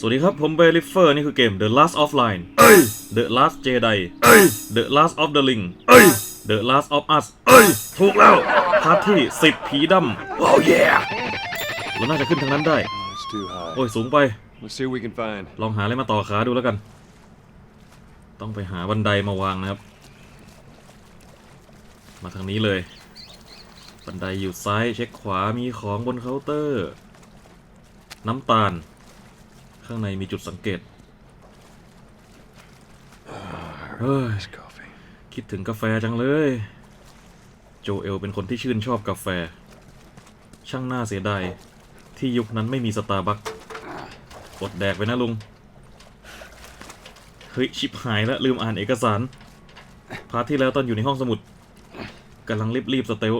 สวัสดีครับ ผมเบลิเฟอร์นี่คือเกม The Last of Line The Last Jedi The Last of the Ring The Last of Us ถูกแล้วพาร์ทที่ 10 ผีดำ oh yeah เราน่าจะขึ้นทางนั้นได้ Oh, it's too high. โอ้ย สูงไป Let's see what we can find. ลองหาอะไรมาต่อขาดูแล้วกัน ต้องไปหาบันไดมาวางนะครับ มาทางนี้เลย บันไดอยู่ซ้าย เช็คขวามีของบนเคาน์เตอร์ น้ำตาล ข้างในมีจุดสังเกตเฮ้ย Nice coffee. คิดถึงกาแฟจังเลย โจเอลเป็นคนที่ชื่นชอบกาแฟ ช่างน่าเสียดายที่ยุคนั้นไม่มีสตาร์บัคอดแดกไปนะลุง เฮ้ย ชิบหายแล้ว ลืมอ่านเอกสาร พาร์ทที่แล้วตอนอยู่ในห้องสมุดกำลังรีบๆสเตล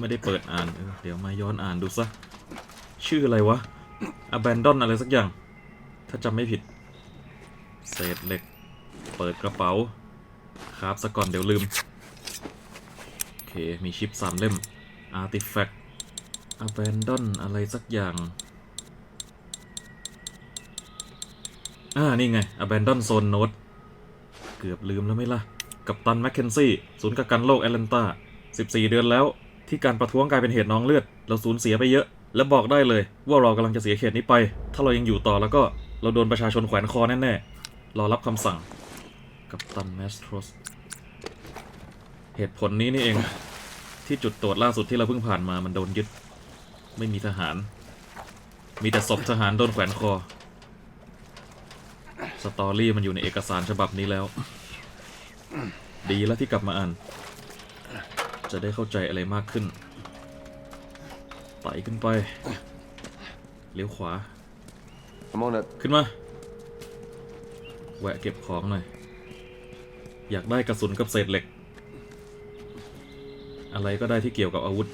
ไม่ได้เปิดอ่านเออเดี๋ยวมาย้อนอ่านดูซะ ชื่ออะไรวะ Abandon อะไรสักอย่าง ถ้าจำไม่ผิด เศษเหล็ก เปิดกระเป๋า ครับซะก่อนเดี๋ยวลืม โอเค มีชิปสามเล่ม Artifact Abandon อะไรสักอย่าง อ่า นี่ไง Abandon Zone Note เกือบลืมแล้วไหม่ล่ะ กับตันแมคเคนซี่ ศูนย์กักกันโลกแอตแลนตา 14 เดือนแล้ว ที่การประท้วงกลายเป็นเหตุน้องเลือด เราสูญเสียไปเยอะ และบอกได้เลยว่าเรากำลังจะเสียเขตนี้ไป ถ้าเรายังอยู่ต่อแล้วก็ เราโดนประชาชนแขวนคอแน่ๆ รอรับคำสั่ง กับตันแมสโทรสเหตุผลนี้นี่เอง ที่จุดตรวจล่าสุดที่เราเพิ่งผ่านมามันโดนยึด ไม่มีทหาร มีแต่ศพทหารโดนแขวนคอ สตอรี่มันอยู่ในเอกสารฉบับนี้แล้ว ดีแล้วที่กลับมาอ่าน จะได้เข้าใจอะไรมากขึ้นไต่ขึ้นไป เลี้ยวขวา I'm on a. ขึ้นมา แวะเก็บของหน่อย อยากได้กระสุนกับเศษเหล็ก อะไรก็ได้ที่เกี่ยวกับอาวุธ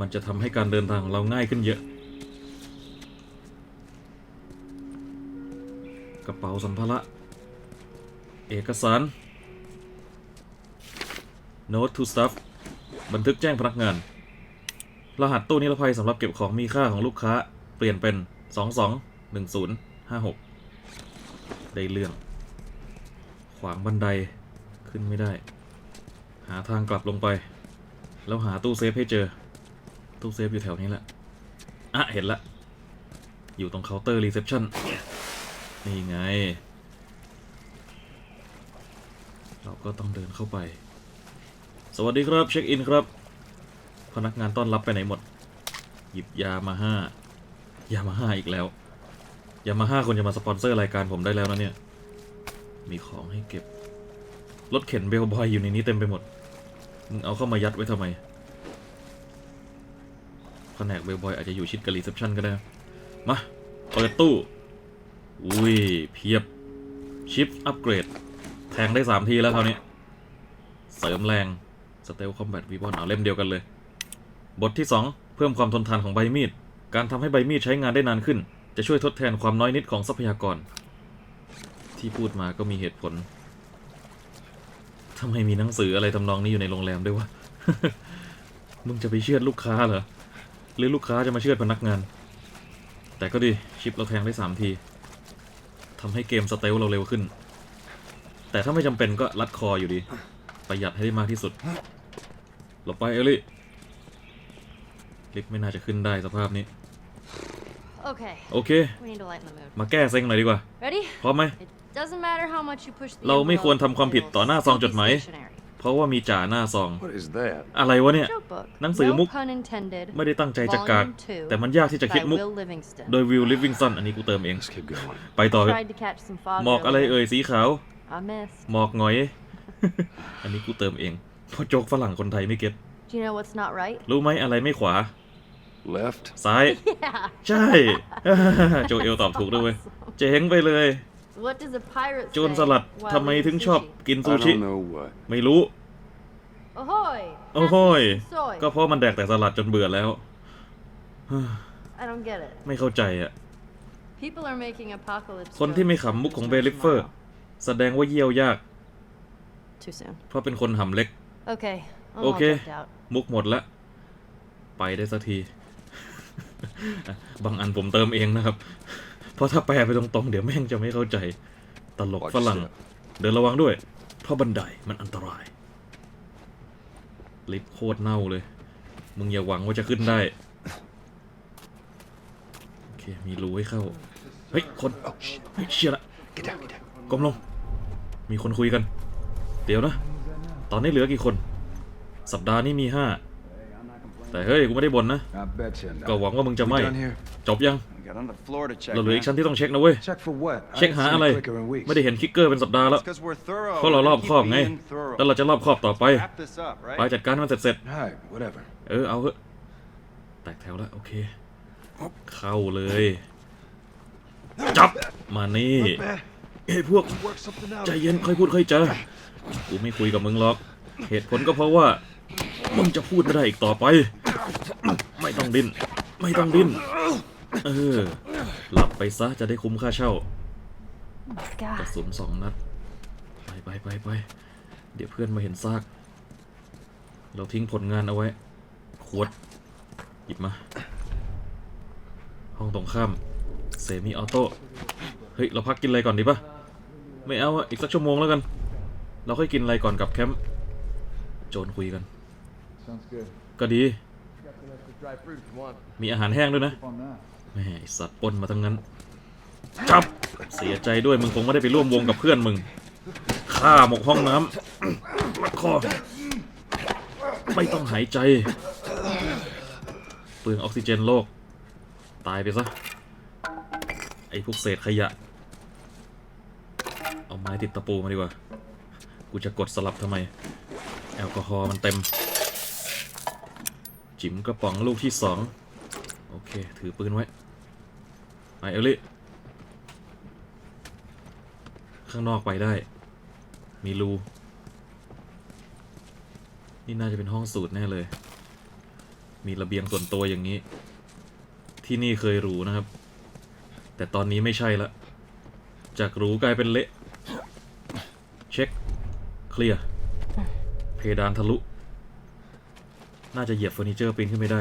มันจะทำให้การเดินทางของเราง่ายขึ้นเยอะ กระเป๋าสัมภาระ เอกสาร Note to staff บันทึกแจ้งพนักงาน รหัสตู้นิรภัยสำหรับเก็บของมีค่าของลูกค้า เปลี่ยนเป็น 221056ได้เรื่อง ขวางบันไดขึ้นไม่ได้ หาทางกลับลงไป แล้วหาตู้เซฟให้เจอ ตู้เซฟอยู่แถวนี้แหละอะ เห็นละ อยู่ตรงเคาน์เตอร์รีเซพชันนี่ไง เราก็ต้องเดินเข้าไป สวัสดีครับ เช็คอินครับ พนักงานต้อนรับไปไหนหมด หยิบยามาห้า ยามาห้าอีกแล้วยามาฮ่าคนจะมาสปอนเซอร์รายการผมได้แล้วนะเนี่ย มีของให้เก็บ รถเข็นเบลบอยอยู่ในนี้เต็มไปหมด มึงเอาเข้ามายัดไว้ทำไมแผนกเบลบอยอาจจะอยู่ชิดกับรีเซพชันก็ได้ มา เปิดตู้ อุ้ย เพียบ ชิปอัปเกรด แทงได้ 3 ทีแล้วคราวนี้ เสริมแรง สเตลคอมแบทวีบอนเอาเล่มเดียวกันเลย บทที่ 2 เพิ่มความทนทานของใบมีด การทำให้ใบมีดใช้งานได้นานขึ้น จะช่วยทดแทนความน้อยนิดของทรัพยากร ที่พูดมาก็มีเหตุผลทำไมมีหนังสืออะไรทำนองนี้อยู่ในโรงแรมด้วยวะ มึงจะไปเชื่อดลูกค้าเหรอ หรือลูกค้าจะมาเชื่อดพนักงาน แต่ก็ดีชิปเราแทงได้สามทีทำให้เกมสเตลเราเร็วขึ้น แต่ถ้าไม่จำเป็นก็รัดคออยู่ดี ประหยัดให้ได้มากที่สุด หลบไปเอลี่ลิฟต์ไม่น่าจะขึ้นได้สภาพนี้ Okay, โอเค we need to lighten the mood. มาแก้เซ็งหน่อยดีกว่า Ready? พร้อมไหม It doesn't matter how much you push the เราไม่ควร envelope, ทำความผิด it'll ต่อหน้าซองจดหมาย still be stationary. เพราะว่ามีจ่าหน้าซอง What is that? อะไรวะเนี่ย Joke book. หนังสือมุก No pun intended. ไม่ได้ตั้งใจจะกาก Volume two แต่มันยากที่จะคิด by มุก Will Livingston. โดยวิลลิฟวิงสันอันนี้กูเติมเอง Let's keep going. ไปต่อ Tried to catch some fog หมอกอะไร earlier. เอ่ยสีขาว I missed. หมอกหงอย อันนี้กูเติมเองเพราะโจกฝรั่งคนไทยไม่เก็ต Do you know what's not right? รู้ไหมอะไรไม่ขวา Left. ซ้าย Yeah. ใช่ โจเอลตอบถูกด้วยเวยเจ๋งไปเลย What does a pirate โจร say สลัด while ทำไม eating ถึงชอบ sushi? กิน I ซูชิ don't know what. ไม่รู้ Ahoy! โอ้โหย Pass me some soy. ก็เพราะมันแดกแต่สลัดจนเบื่อแล้ว I don't get it. ไม่เข้าใจอะ People are making apocalypse คนที่ไม่ jokes ขำมุกของเบ tomorrow. ลิฟเฟอร์แสดงว่าเยี่ยวยาก Too soon. เพราะเป็นคนหำเล็ก Okay. I'm โอ all เค checked out. มุกหมดละ ไปได้สักที บางอันผมเติมเองนะครับ เพราะถ้าแปลไปตรงๆ เดี๋ยวแม่งจะไม่เข้าใจ ตลก Watch ฝรั่ง yourstep เดินระวังด้วย เพราะบันไดมันอันตราย ลิฟต์โคตรเน่าเลย มึงอย่าหวังว่าจะขึ้นได้ โอเค มีรูให้เข้า เฮ้ย คน Oh shit. เฮ้ยเชี่ยละ Get down, get down. ก้มลง มีคนคุยกัน เดี๋ยวนะ ตอนนี้เหลือกี่คน สัปดาห์นี้มีห้า แต่เฮ้ยกูไม่ได้บ่นนะ I bet you not. ก็หวังว่ามึงจะ We ไม่ done here? จบยัง We got on the floor to check. เราเหลืออีก man. ชั้นที่ต้องเช็คนะเว้ย Check for what? I เช็ค ain't หา seen อะไร a clicker in weeks. ไม่ได้เห็นคิกเกอร์เป็นสัปดาห์แล้ว It's 'cause we're thorough. เพราะเรารอบ Keep คอบไง being thorough. แล้วเราจะรอบคอบต่อไป Wrap this up, ไป right? จัดการให้มันเสร็จ Alright, whatever. ๆเออเอาเถอะแตกแถวแล้วโอเค เข้าเลย จับมานี่เฮ้ยพวก Work something out. ใจเย็นค่อยพูดค่อยจากูไม่คุยกับมึงหรอก เหตุผลก็เพราะว่ามึงจะพูดไม่ได้อีกต่อไป ไม่ต้องดิ้น ไม่ต้องดิ้น เออ หลับไปซะจะได้คุ้มค่าเช่ากระ God. สุนสองนัด ไปไปไปไป เดี๋ยวเพื่อนมาเห็นซาก เราทิ้งผลงานเอาไว้ ขวด หยิบมา ห้องตรงข้าม เซมิออโต้ เฮ้ย เราพักกินอะไรก่อนดีปะไม่เอาอะอีกสักชั่วโมงแล้วกัน เราค่อยกินอะไรก่อนกลับแคมป์ โจนคุยกัน Sounds good. ก็ดี มีอาหารแห้งด้วยนะ On that. แม่ไอ้สัตว์ปล้นมาทั้งนั้นจับเสียใจด้วยมึงคงไม่ได้ไปร่วมวงกับเพื่อนมึงฆ่าหมกห้องน้ำลัดคอไม่ต้องหายใจเปลืองออกซิเจนโลก ตายไปซะ ไอ้พวกเศษขยะ เอาไม้ติดตะปูมาดีกว่า กูจะกดสลับทำไม แอลกอฮอล์มันเต็ม จิ๋มกระป๋องลูกที่สองโอเค ถือปืนไว้ไปเอลลี่ข้างนอกไปได้ มีรูนี่น่าจะเป็นห้องสูตรแน่เลย มีระเบียงส่วนตัวอย่างนี้ ที่นี่เคยรูนะครับ แต่ตอนนี้ไม่ใช่ละ จากรูกลายเป็นเละ เช็ค เคลียร์ เพดานทะลุ น่าจะเหยียบเฟอร์นิเจอร์ปีนขึ้นไม่ได้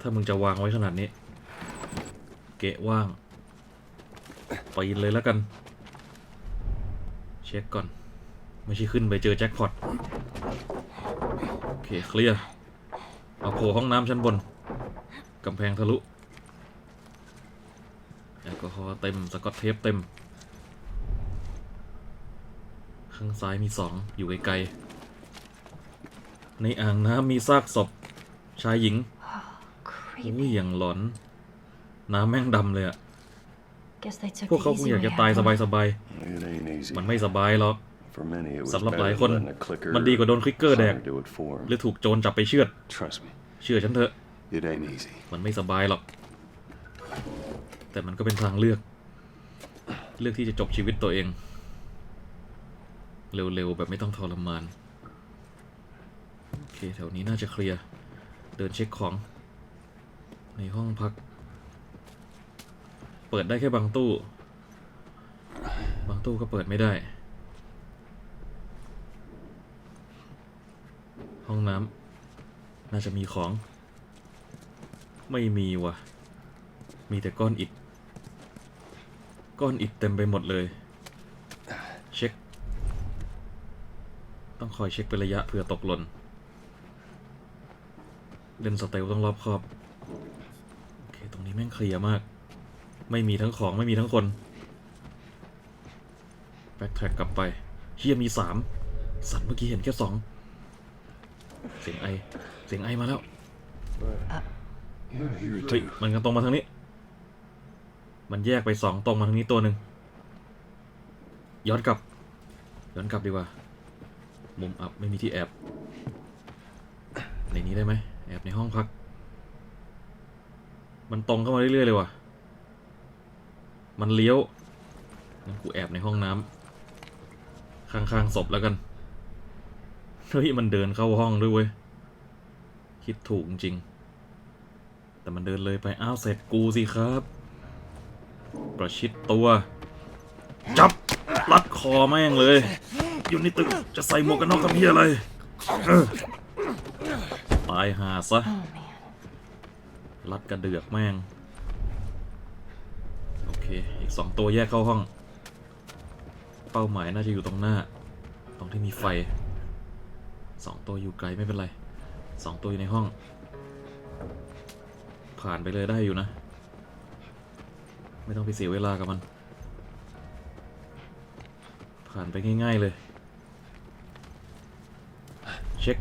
ถ้ามึงจะวางไว้ขนาดนี้ เกะว่างปีนเลยแล้วกัน เช็คก่อน ไม่ใช่ขึ้นไปเจอแจ็คพอต โอเค เคลียร์ เอาโผล่ห้องน้ำชั้นบน กำแพงทะลุ แอลกอฮอล์เต็ม สกอตเทปเต็ม ข้างซ้ายมีสอง อยู่ไกลๆ ในอ่างน้ำมีซากศพชายหญิง Creepy. อุ้ยอย่างหลอน น้ำแม่งดำเลยอะ Guess they took พวก the เขาคง easy อยาก way จะ out, ตาย huh? สบาย It ain't easy. ๆมันไม่สบายหรอก For many, it was สำหรับหลาย better คน than letting a clicker มันดีกว่าโดนคลิกเกอร์แดก hunter do it for 'em. หรือถูกโจรจับไปเชือด Trust me, เชื่อฉันเถอะ it ain't easy. มันไม่สบายหรอก แต่มันก็เป็นทางเลือก เลือกที่จะจบชีวิตตัวเอง เร็วๆ แบบไม่ต้องทรมาน โอเคแถวนี้น่าจะเคลียร์ เดินเช็คของ ในห้องพัก เปิดได้แค่บางตู้ บางตู้ก็เปิดไม่ได้ ห้องน้ำน่าจะมีของ ไม่มีว่ะมีแต่ก้อนอิฐ ก้อนอิฐเต็มไปหมดเลย เช็ค ต้องคอยเช็คเป็นระยะเผื่อตกหล่น เล่นสเตลต้องรอบคอบโอเคตรงนี้แม่งเคลียร์มาก ไม่มีทั้งของไม่มีทั้งคนแบ็คแท็กกลับไปเฮียมีสามสันเมื่อกี้เห็นแค่สองเสียงไอเสียงไอมาแล้วเฮ้ยมันก็ตรงมาทางนี้ มันแยกไปสองตรงมาทางนี้ตัวหนึ่งย้อนกลับ ย้อนกลับดีกว่า มุมอับไม่มีที่แอบในนี้ได้ไหม แอบในห้องพัก มันตรงเข้ามาเรื่อยๆเลยว่ะ มันเลี้ยวงั้นกูแอบในห้องน้ำข้างๆศพแล้วกัน เฮ้ยมันเดินเข้าห้องด้วยเว้ย คิดถูกจริงๆแต่มันเดินเลยไป อ้าวเสร็จกูสิครับ ประชิดตัว จับ รัดคอแม่งเลย อยู่ในตึกจะใส่หมวกกันน็อกกับเพียอะไร ตายหาซะ Oh man. รัดกระเดือกแม่งอีกสองตัวแยกเข้าห้อง เป้าหมายน่าจะอยู่ตรงหน้า ตรงที่มีไฟ สองตัวอยู่ไกลไม่เป็นไร สองตัวอยู่ในห้อง ผ่านไปเลยได้อยู่นะ ไม่ต้องไปเสียเวลากับมัน ผ่านไปง่าย ๆเลย เช็ค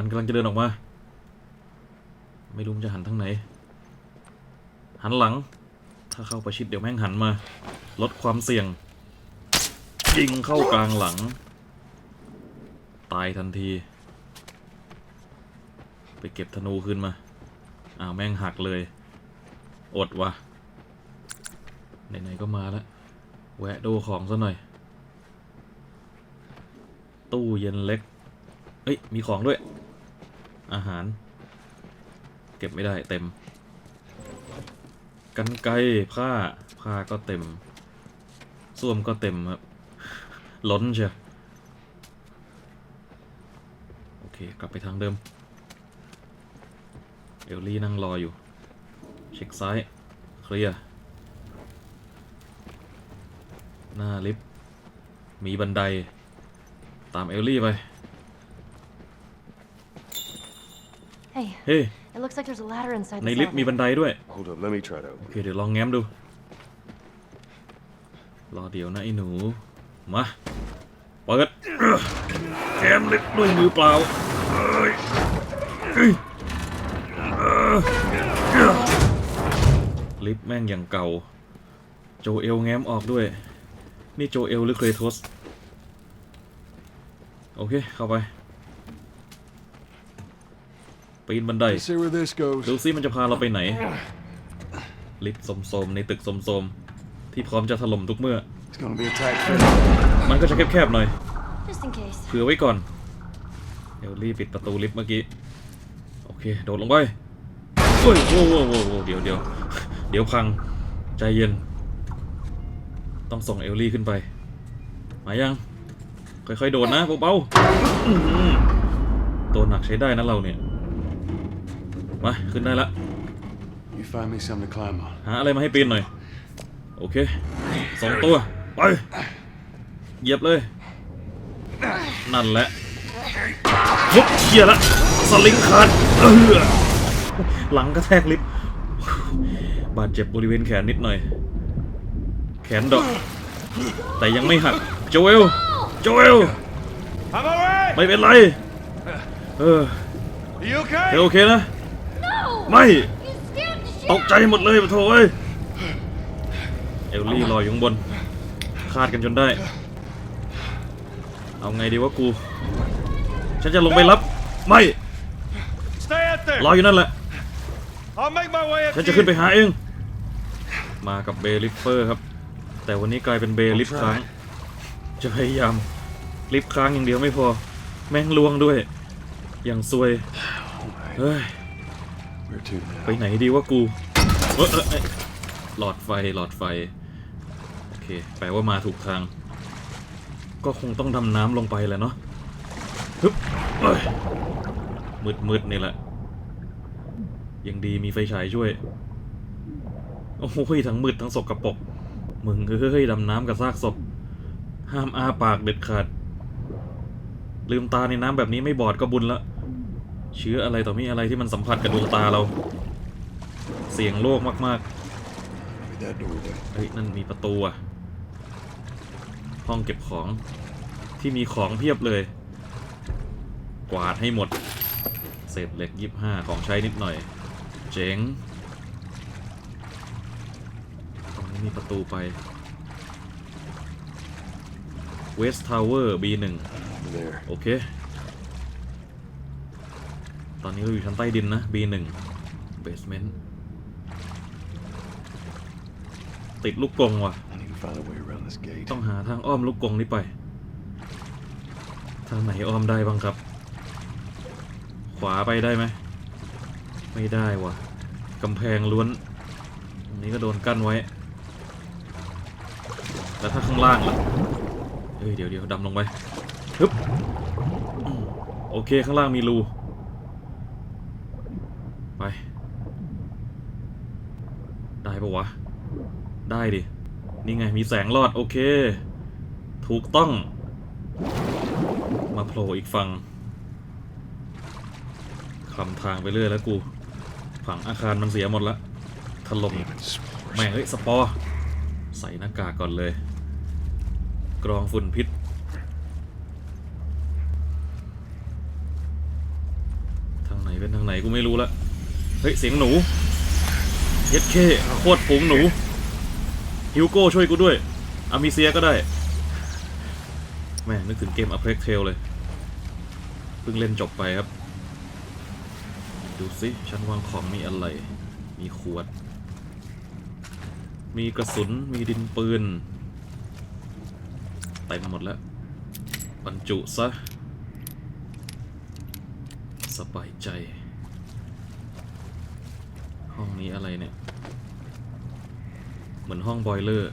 มันกำลังจะเดินออกมา ไม่รู้มันจะหันทางไหน หันหลัง ถ้าเข้าประชิดเดี๋ยวแม่งหันมา ลดความเสี่ยง ยิงเข้ากลางหลัง ตายทันที ไปเก็บธนูขึ้นมาอ้าวแม่งหักเลย อดวะไหนๆก็มาแล้ว แวะดูของซะหน่อย ตู้เย็นเล็ก เอ้ย มีของด้วย อาหาร เก็บไม่ได้เต็ม กันไกผ้าผ้าก็เต็มส้วมก็เต็มครับ ล้นเชียวโอเค กลับไปทางเดิม เอลลี่นั่งรออยู่ เช็คซ้าย เคลียร์ หน้าลิฟต์มีบันได ตามเอลลี่ไป Hey, เฮ้ it looks like there's a ladder inside ใน this ลิฟต์มีบัน elevator. ไดด้วย Hold up, let me try to โอ open เคเดี๋ยวลองแง้มดู รอเดี๋ยวนะไอ้หนู มาเปิดแง้มลิฟต์ด้วยมือเปล่าเอ้ยเอ้ยเออลิฟต์แม่งอย่างเก่า โจเอลแง้มออกด้วย นี่โจเอลหรือเครโทส โอเค เข้าไป ปีนบันได Let's see where this ดู goes. ซิมันจะพาเราไปไหน ลิฟต์สมๆในตึกสมๆที่พร้อมจะถล่มทุกเมื่อ It's gonna be a tight fit. มันก็จะแคบๆหน่อย Just in case. เผื่อไว้ก่อนเดี๋ยวรีบปิดประตูลิฟต์เมื่อกี้ โอเค โดดลงไปเฮ้ยโว้วโว้วโว้วโว้วเดี๋ยวเดี๋ยวเดี๋ยวพัง ใจเย็น ต้องส่งเอลลี่ขึ้นไป มายัง ค่อยๆ โดดนะเบาๆอื้อหือตัวหนักใช้ได้นะเราเนี่ย มาขึ้นได้ละ You find me something to climb on. หาอะไรมาให้ปีนหน่อย โอเคสองตัว ไป เหยียบเลย นั่นแหละยุบเชียละ สลิงขาดเออหลังกระแทกลิฟต์บาดเจ็บบริเวณแขนนิดหน่อย แขนดอก แต่ยังไม่หัก โจเอล โจเอล I'm alright! ไม่เป็นไร เออ You okay? เธอโอเคนะ No! ไม่ You scared the shit ตกใจหมดเลยปะโถเอ้ยเอลลี่ลอยอยู่ข้างบนคาดกันจนได้ เอาไงดีวะกู ฉันจะลงไปรับ ไม่ Stay out there! รออยู่นั่นแหละ I'll make my way up ฉัน to จะขึ้นไป you. หาเอง มากับเบลิฟเฟอร์ครับ แต่วันนี้กลายเป็นเบลิฟค้าง จะพยายามลิฟค้างอย่างเดียวไม่พอ แม่งลวงด้วย อย่างซวย เฮ้ย Where to ไป now? ไหนดีวะกูเอยเอยเอยหลอดไฟหลอดไฟ โอเค แปลว่ามาถูกทาง ก็คงต้องดำน้ำลงไปแหละเนาะฮึบเอ้ยมืดมืดนี่แหละ ยังดีมีไฟฉายช่วย โอ้โหทั้งมืดทั้งสกรปรกมึงเฮ้ยดำน้ำกับซากศพ ห้ามอ้าปากเด็ดขาด ลืมตาในน้ำแบบนี้ไม่บอดก็บุญละ เชื้ออะไรต่อมีอะไรที่มันสัมผัสกับดวงตาเรา เสี่ยงโลกมาก Maybe that door do. ๆเฮ้ยนั่นมีประตูอะห้องเก็บของที่มีของเพียบเลย กวาดให้หมด เศษเหล็กยี่ห้าของใช้นิดหน่อย เจ๋งตรงนี้มีประตูไป West Tower B1 There. โอเค ตอนนี้เราอยู่ชั้นใต้ดินนะ B1 Basement ติดลูกกรงว่ะ I need to find a way around this gate. ต้องหาทางอ้อมลูกกรงนี้ไป ทางไหนอ้อมได้บ้างครับ ขวาไปได้ไหม ไม่ได้ว่ะกำแพงล้วน ตรงนี้ก็โดนกั้นไว้ แล้วถ้าข้างล่างล่ะ เฮ้ย เดี๋ยวเดี๋ยวดำลงไปฮึบอืมโอเคข้างล่างมีรู ไปได้ปะวะ ได้ดิ นี่ไงมีแสงรอดโอเค ถูกต้อง มาโผล่อีกฝั่งคลำทางไปเรื่อยแล้วกู ฝั่งอาคารมันเสียหมดละถล่มแม่งเฮ้ยสปอร์ใส่หน้ากากก่อนเลย กรองฝุ่นพิษทางไหนเป็นทางไหนกูไม่รู้ละ เฮ้ย เสียงหนู เย็ดเคโคตรฝูงหนู ฮิวโก้ช่วยกูด้วย อามิเซียก็ได้ แม่นึกถึงเกม a p r e x Tale เลย เพิ่งเล่นจบไปครับ ดูสิชั้นวางของมีอะไร มีขวด มีกระสุน มีดินปืนเต็มหมดแล้วบรรจุซะ สบายใจ ห้องนี้อะไรเนี่ย เหมือนห้องบอยเลอร์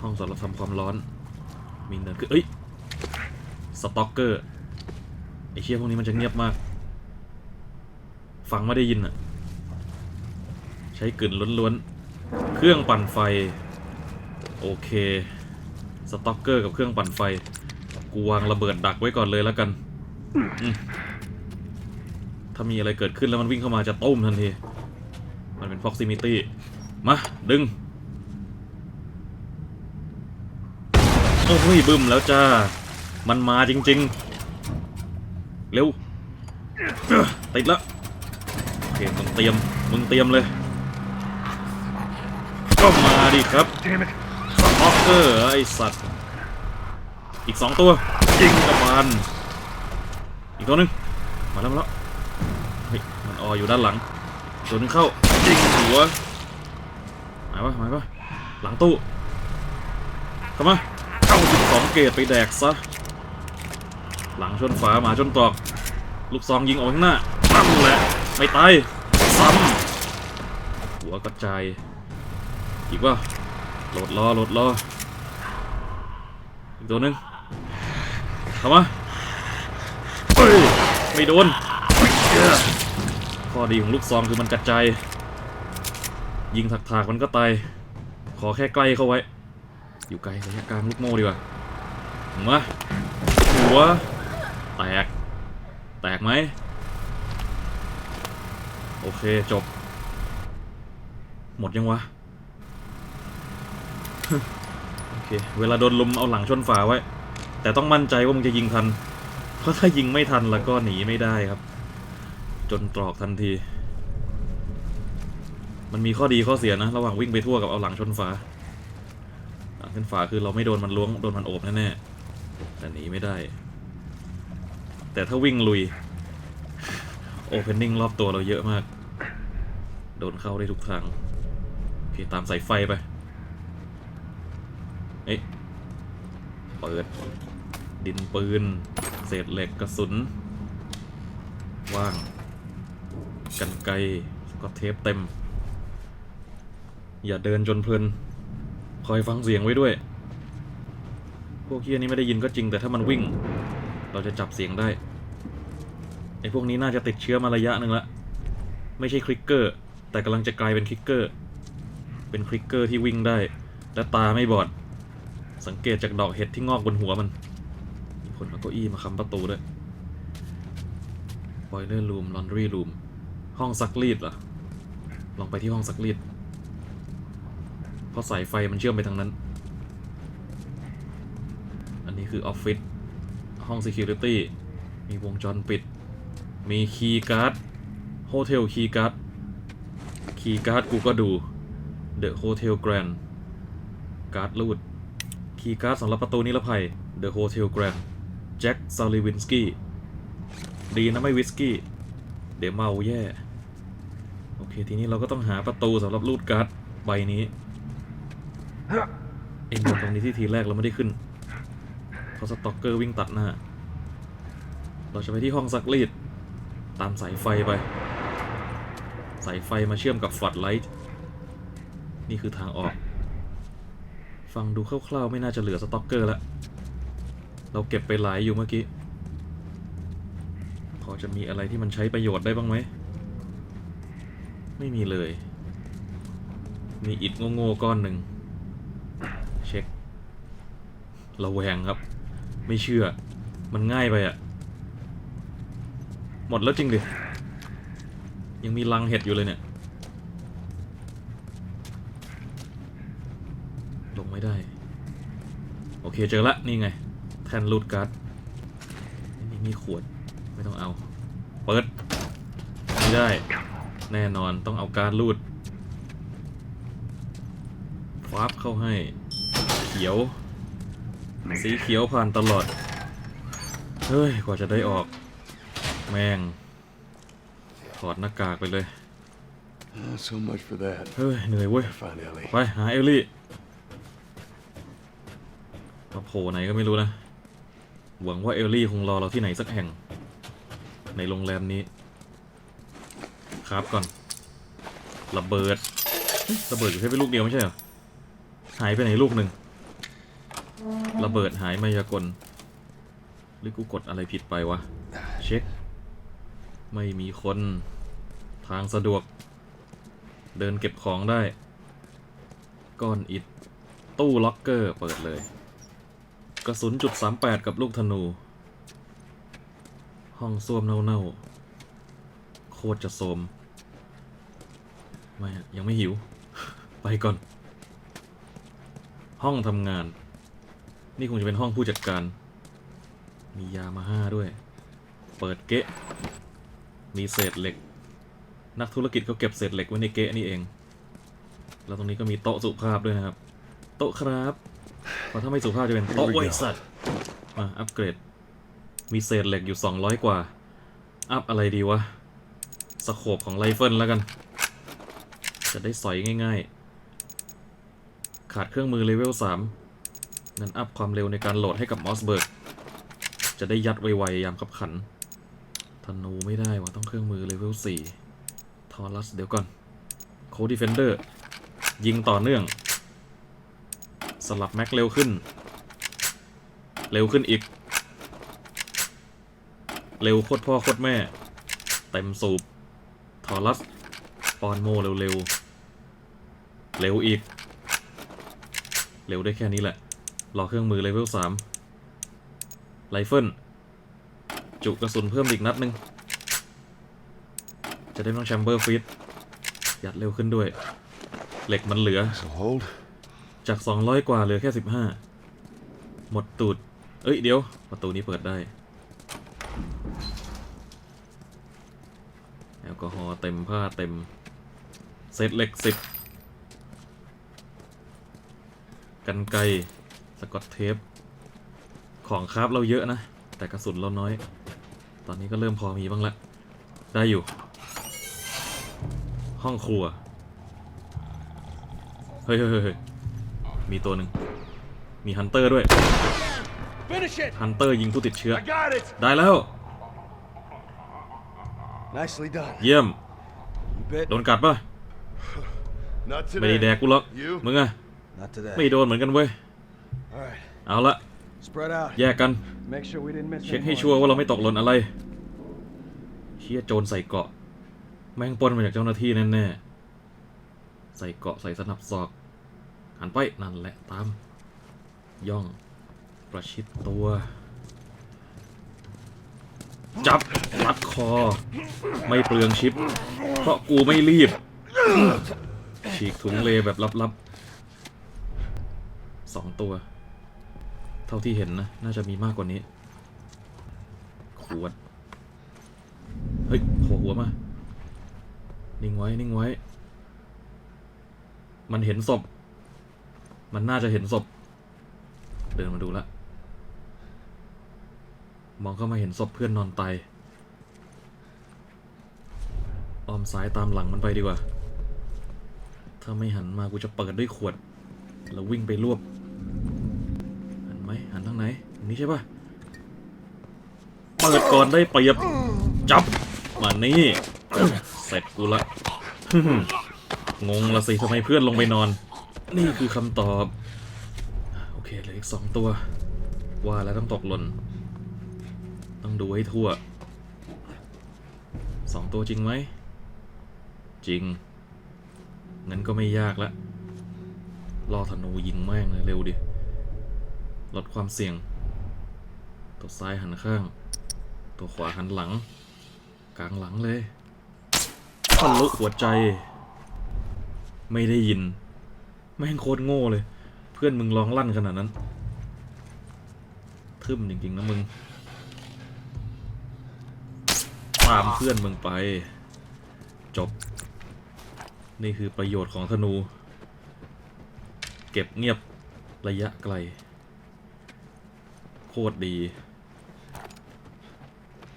ห้องสำหรับทำความร้อน มีเนินขึ้นเอ้ย สต็อกเกอร์ ไอ้เชี่ยพวกนี้มันจะเงียบมาก ฟังไม่ได้ยินอะใช้กลิ่นล้วนๆ เครื่องปั่นไฟ โอเค สต็อกเกอร์กับเครื่องปั่นไฟ กูวางระเบิดดักไว้ก่อนเลยแล้วกัน ถ้ามีอะไรเกิดขึ้นแล้วมันวิ่งเข้ามาจะต้มทันที proximity มา ดึง โอ้ยบึ้มแล้วจ้า มันมาจริง ๆ เร็วเอ้อติดแล้วโอเคมึงเตรียม มึงเตรียมเลย ก็มาดิครับ Damn it. สต็อกเกอร์ไอสัตว์ อีกสองตัวยิงกระบาลอีกตัวหนึง มาแล้วมาแล้ว เฮ้ย มันอออยู่ด้านหลังตัวหนึงเข้า ยิงหัวหมายวะหมายวะหลังตู้เข้ามาเข้าสิบสองเกตไปแดกซะ หลังชนฝาหมาชนตอก ลูกซองยิงออกข้างหน้านั่นแหละไม่ตายซ้ำหัวกระจายอีกว่าโหลดรอโหลดรออีกตัวหนึงเข้ามาเฮ้ยไม่โดนข้อดีของลูกซองคือมันกระจาย ยิงถักถากมันก็ตาย ขอแค่ใกล้เข้าไว้ อยู่ไกลระยะกลางลูกโม่ดีกว่ามาหัว แตก แตกไหม โอเคจบ หมดยังวะ โอเค เวลาโดนลุมเอาหลังชนฝาไว้ แต่ต้องมั่นใจว่ามึงจะยิงทัน เพราะถ้ายิงไม่ทันแล้วก็หนีไม่ได้ครับ จนตรอกทันที มันมีข้อดีข้อเสียนะ ระหว่างวิ่งไปทั่วกับเอาหลังชนฝาหลังชนฝาคือเราไม่โดนมันล้วงโดนมันโอบแน่ๆแต่หนีไม่ได้ แต่ถ้าวิ่งลุยโอเพนนิ่งรอบตัวเราเยอะมาก โดนเข้าได้ทุกทางโอเคตามสายไฟไปเอ๊ะเปิด ดินปืน เศษเหล็กกระสุน ว่าง กันไกรสก็อตเทปเต็ม อย่าเดินจนเพลิน คอยฟังเสียงไว้ด้วย พวกเฮียนี้ไม่ได้ยินก็จริงแต่ถ้ามันวิ่ง เราจะจับเสียงได้ ไอ้พวกนี้น่าจะติดเชื้อมาระยะหนึ่งละ ไม่ใช่คลิกเกอร์ แต่กำลังจะกลายเป็นคลิกเกอร์ เป็นคลิกเกอร์ที่วิ่งได้ และตาไม่บอด สังเกตจากดอกเห็ดที่งอกบนหัวมัน มีคนเอาเก้าอี้มาค้ำประตูด้วย boiler room laundry room ห้องซักรีดเหรอลองไปที่ห้องซักรีด เพราะสายไฟมันเชื่อมไปทางนั้น อันนี้คือออฟฟิศ ห้อง security มีวงจรปิด มีคีย์การ์ด โฮเทลคีย์การ์ด คีย์การ์ดกูก็ดู The Hotel Grand การ์ดรูด คีย์การ์ดสำหรับประตูนิรภัย The Hotel Grand แจ็คซาลิวินสกี้ ดีนะไม่วิสกี้ เดี๋ยวเมาแย่ โอเค ทีนี้เราก็ต้องหาประตูสำหรับรูดการ์ดใบนี้ เองมาตรงนี้ที่ทีแรกเราไม่ได้ขึ้นเพราะสต็อกเกอร์วิ่งตัดหน้า เราจะไปที่ห้องซักรีด ตามสายไฟไป สายไฟมาเชื่อมกับฟลอดไลท์ นี่คือทางออก ฟังดูคร่าวๆไม่น่าจะเหลือสต็อกเกอร์แล้ว เราเก็บไปหลายอยู่เมื่อกี้พอจะมีอะไรที่มันใช้ประโยชน์ได้บ้างไหม ไม่มีเลย มีอิดโง่ๆก้อนหนึ่ง ระแวงครับ ไม่เชื่อ มันง่ายไปอะ่ะหมดแล้วจริงดิ ยังมีรังเห็ดอยู่เลยเนี่ย ลงไม่ได้ โอเคเจอละนี่ไง แทนรูดการ์ดนี่มีขวด ไม่ต้องเอา เปิด ไม่ได้ แน่นอนต้องเอาการ์ดรูดฟับเข้าให้ เขียว สีเขียวผ่านตลอด เฮ้ย กว่าจะได้ออก แม่ง ถอดหน้ากากไปเลย Uh, so much for that. เฮ้ย เหนื่อยเว้ย Find Ellie. ไป หาเอลลี่มาโผล่ไหนก็ไม่รู้นะ หวังว่าเอลลี่คงรอเราที่ไหนสักแห่ง ในโรงแรมนี้ ครับก่อน ระเบิดเฮ้ยระเบิดอยู่แค่เป็นลูกเดียวไม่ใช่เหรอ หายไปไหนลูกหนึ่ง ระเบิดหายมายากล หรือกูกดอะไรผิดไปวะ เช็ค ไม่มีคน ทางสะดวก เดินเก็บของได้ ก้อนอิฐตู้ล็อกเกอร์เปิดเลย กระสุนจุดสามแปดกับลูกธนู ห้องส้วมเน่าๆ โคตรจะโสมไม่ยังไม่หิว ไปก่อน ห้องทำงาน นี่คงจะเป็นห้องผู้จัดการ มียามาห้าด้วย เปิดเกะ มีเศษเหล็ก นักธุรกิจเขาเก็บเศษเหล็กไว้ในเกะนี่เอง แล้วตรงนี้ก็มีโต๊ะสุภาพด้วยนะครับ โต๊ะครับเพราะถ้าไม่สุภาพจะเป็นโต๊ะไวยสัตว์มาอัปเกรด มีเศษเหล็กอยู่ 200 กว่า อัพอะไรดีวะ สโคปของไรเฟิลแล้วกัน จะได้สอยง่าย ๆ ขาดเครื่องมือเลเวล3 นั้นอัพความเร็วในการโหลดให้กับมอสเบิร์ก จะได้ยัดไวๆยามขับขันธนูไม่ได้ว่ะต้องเครื่องมือเลเวล4ทอรัสเดี๋ยวก่อน โคดิเฟนเดอร์ ยิงต่อเนื่อง สลับแม็กเร็วขึ้น เร็วขึ้นอีก เร็วโคตรพ่อโคตรแม่ เต็มสูบ ทอรัส ปอนโมเร็วเร็วๆเร็วอีก เร็วได้แค่นี้แหละ รอเครื่องมือเลเวล3ไรเฟิลจุกระสุนเพิ่มอีกนัดหนึ่งจะได้ไม่ต้องแชมเบอร์ฟีดยัดเร็วขึ้นด้วย เหล็กมันเหลือ So hold. จาก 200 กว่าเหลือแค่ 15 หมดตูด เอ้ยเดี๋ยว ประตูนี้เปิดได้ แอลกอฮอล์เต็มผ้าเต็มเศษเหล็ก 10 กันไกร สกอตเทป ของคราฟเราเยอะนะ แต่กระสุนเราน้อย ตอนนี้ก็เริ่มพอมีบ้างละ ได้อยู่ ห้องครัว เฮ้ยเฮ้ยเฮ้ยเฮ้ยมีตัวหนึ่ง มีฮันเตอร์ด้วย Finish it! ฮันเตอร์ยิงผู้ติดเชื้อ I got it! ได้แล้ว Nicely done. เยี่ยม You bet. โดนกัดปะ Not ไม่ได้ today. แดกกูหรอก You? มึงอะ Not today. ไม่โดนเหมือนกันเว้ย All right. เอาละ Spread out. แยกกัน Make sure we didn't miss เช็ค any ให้ more. ชัวร์ว่าเราไม่ตกหล่นอะไรเชี่ยโจรใส่เกราะ แม่งปล้นมาจากเจ้าหน้าที่แน่ๆใส่เกราะใส่สนับศอก หันไปนั่นแหละตาม ย่องประชิดตัว จับรัดคอ ไม่เปลืองชิป เพราะกูไม่รีบ ฉีกถุงเลแบบลับๆสองตัวเท่าที่เห็นนะ น่าจะมีมากกว่านี้ ขวด เฮ้ยโผล่หัวมา นิ่งไว้ นิ่งไว้ มันเห็นศพ มันน่าจะเห็นศพ เดินมาดูละ มองเข้ามาเห็นศพเพื่อนนอนตาย ออมซ้ายตามหลังมันไปดีกว่า ถ้าไม่หันมากูจะเปิดด้วยขวด แล้ววิ่งไปรวบ นทางไหนทางนี้ใช่ปะเปิดก่อนได้เปรียบจับมานี่เสร็จกูละงงละสิทำไมเพื่อนลงไปนอน นี่คือคำตอบ โอเคเหลืออีกสองตัว ว่าแล้วต้องตกหล่น ต้องดูให้ทั่วสองตัวจริงไหม จริง งั้นก็ไม่ยากละล่อธนูยิงแม่งเลยเร็วดิ ลดความเสี่ยง ตัวซ้ายหันข้าง ตัวขวาหันหลัง กลางหลังเลยทะลุหัวใจ ไม่ได้ยิน แม่งโคตรโง่เลย เพื่อนมึงร้องลั่นขนาดนั้น ทึมจริงๆนะมึง ตามเพื่อนมึงไป จบ นี่คือประโยชน์ของธนู เก็บเงียบระยะไกล โคตรดี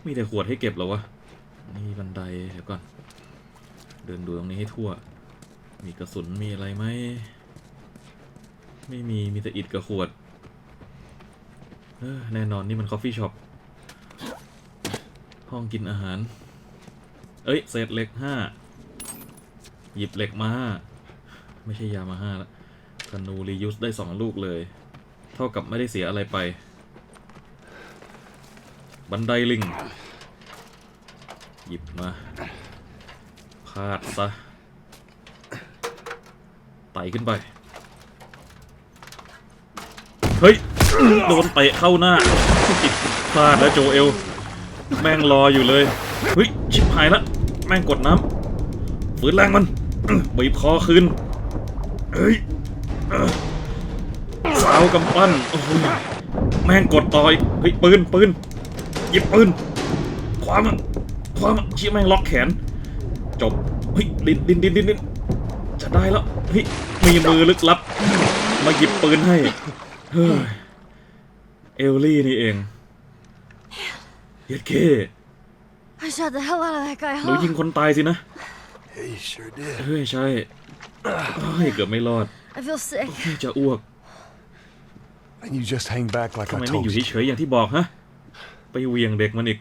มีแต่ขวดให้เก็บเหรอวะ นี่บันไดเดี๋ยวก่อน เดินดูตรงนี้ให้ทั่ว มีกระสุนมีอะไรไหม ไม่มี มีแต่อิฐกับขวด เออแน่นอนนี่มันคอฟฟี่ช็อป ห้องกินอาหาร เอ้ยเศษเหล็กห้า หยิบเหล็กมาห้า ไม่ใช่ยามาห้าละธนูรียูสได้สองลูกเลย เท่ากับไม่ได้เสียอะไรไป บันไดลิง หยิบมาพาดซะไต่ขึ้นไป เฮ้ย โดนเตะเข้าหน้าพลาดแล้วโจเอล แม่งรออยู่เลย เฮ้ย ชิบหายละ แม่งกดน้ำฝืนแรงมันบีบคอคืนเฮ้ยสาวกำปั้นโอ้โหแม่งกดต่อยเฮ้ย ปืนปืน ยิบปืนคว้ามันคว้ามันเชี่ยแม่งล็อกแขน จบเฮ้ยดินดินดินดินดินจะได้แล้วเฮ้ยมีมือลึกลับ มาหยิบปืนให้เฮ้ยเอลลี่นี่เองเย็ดเค I shot the hell out of that guy, หนู huh? ยิงคนตายสินะ Yeah, you sure did. เฮ้ยใช่เฮ้ยเกือบไม่รอด I feel sick. เฮ้ยจะอ้วก And you just hang back like ทำไม I ไม่อ told ยู่ you. เฉยๆอย่างที่บอกฮะ ไปเหวียงเด็กมันอีก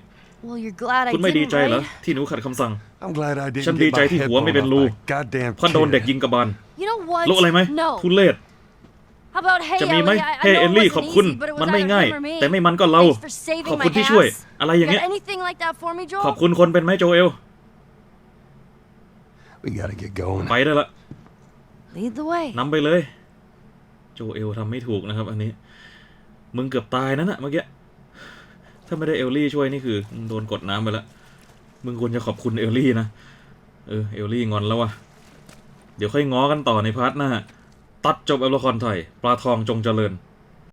Well, you're glad I คุณไม่ดี didn't, ใจเหรอ right? ที่หนูขัดคำสั่ง I'm glad I didn't ฉันดี get ใจ my ที่ head หัวไม่ blown เป็น off รู by a goddamn เพราะโดนเด็ก kid. ยิงกระบาล You know what? รู้อะไรไหม No. ทุเรศ How about hey, จะมีไหม Ellie? I, I เฮ้ know เอ it ลลี่ wasn't ขอบคุณ easy, but it was มันไม่ either ง่าย him or me. แต่ไม่มันก็เรา Thanks for saving ขอบ my คุณที่ช่วย ass. อะไรอย่าง Got เงี้ย anything like that for me, ขอบ Joel? คุณคนเป็นไหมโจเอล We gotta get going. ไปได้ละ Lead the way. นำไปเลย โจเอลทำไม่ถูกนะครับ อันนี้ มึงเกือบตายนั่นอะเมื่อกี้ ถ้าไม่ได้เอลลี่ช่วยนี่คือโดนกดน้ำไปแล้ว มึงควรจะขอบคุณเอลลี่นะ เออเอลลี่งอนแล้ววะเดี๋ยวค่อยง้อกันต่อในพาร์ทหน้า ตัดจบเอลละครไทย ปลาทองจงเจริญ